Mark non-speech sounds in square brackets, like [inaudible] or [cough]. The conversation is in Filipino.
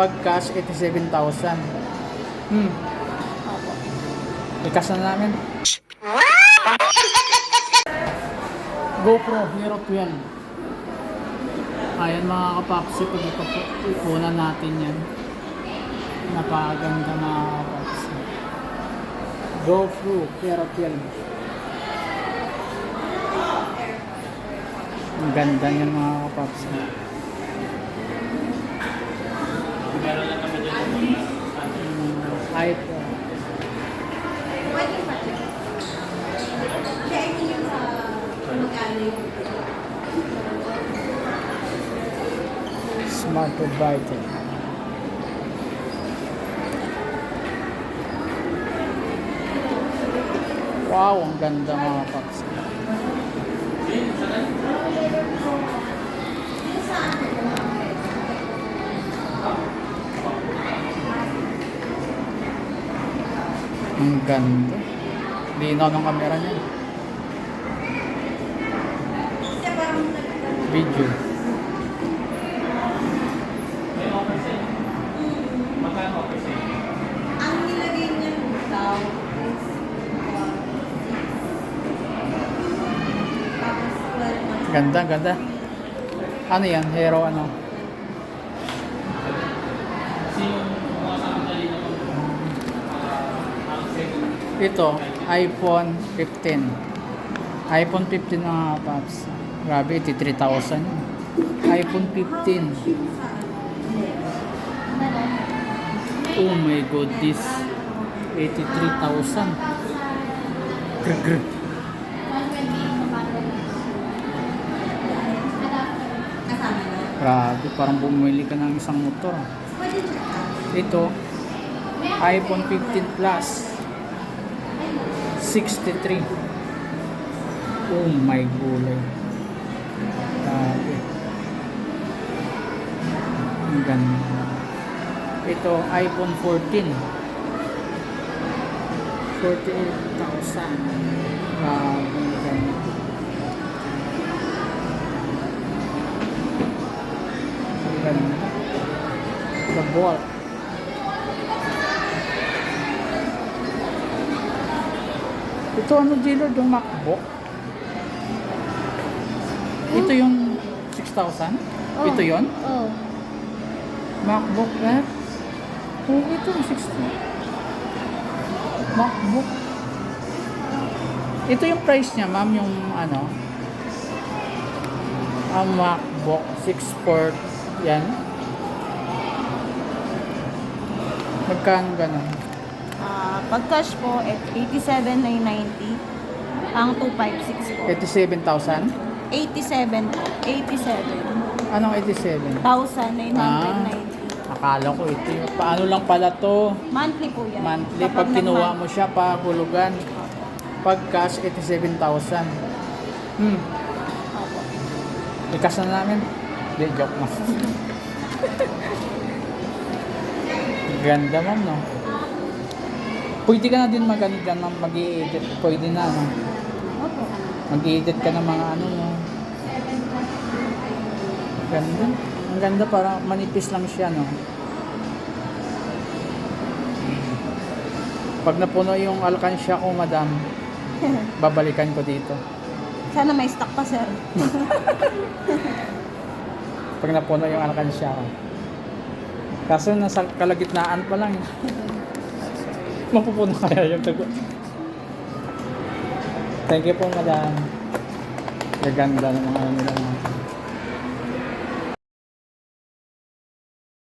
Pag cash, 87,000. Hmm. Ikas na namin. GoPro Hero 12. Ayan mga kapapsi, pag ipunan natin yan. Napakaganda mga kapapsi. GoPro Hero 12. Ang ganda niyan mga kapapsi. Hmm, iPhone. Smart Vital. Wow, ang ganda mga paps. Ang ganda. Linaw ng kamera niya. Video. Ang nilagay niya daw is uh, tapos 12 months. Ganda, ganda. Ano yan? Hero ano? Ito, iPhone 15. iPhone 15 na nga, Paps. Grabe, 83,000 yun. iPhone 15. Oh my god, this 83,000. Grr. Grabe, parang bumili ka ng isang motor. Ito, iPhone 15 Plus. 63. Oh my gulay. Grabe. Ang ganda. Ito, iPhone 14. 48,000. Grabe, ang ganda. The ball. Ito ano dealer yung MacBook? Ito yung 6,000? Ito yon Oh. MacBook Air? Oo, ito yung 60. MacBook. Ito yung price niya, ma'am, yung ano? Ang MacBook 64 yan. Magkano ganun? Ah, pag cash po, at 87,990. Ang 256 po. 87,000? 87 po. 87. Anong 87? 1,990. Akala ko ito yung paano lang pala to. Monthly po yan. Monthly, Kapag pag kinuha nag-month- mo siya pa hulugan. Pag cash, 87,000. Hmm, Opo. ikas na namin. Hindi, joke [laughs] mo. Ganda ma'am, no? Pwede ka na din mag ano dyan, ma'am, mag edit Pwede na, no? Opo. Mag-edit ka ng mga ano, no? Ganda. Ang ganda, parang manipis lang siya, no? Pag napuno yung alkansya ko, madam, [laughs] babalikan ko dito. Sana may stock pa, sir. [laughs] Pag napuno yung alkansya ko. Kaso nasa kalagitnaan pa lang. [laughs] Mapupuno kaya yung tugo. Thank you po, madam. Gaganda ng mga nila.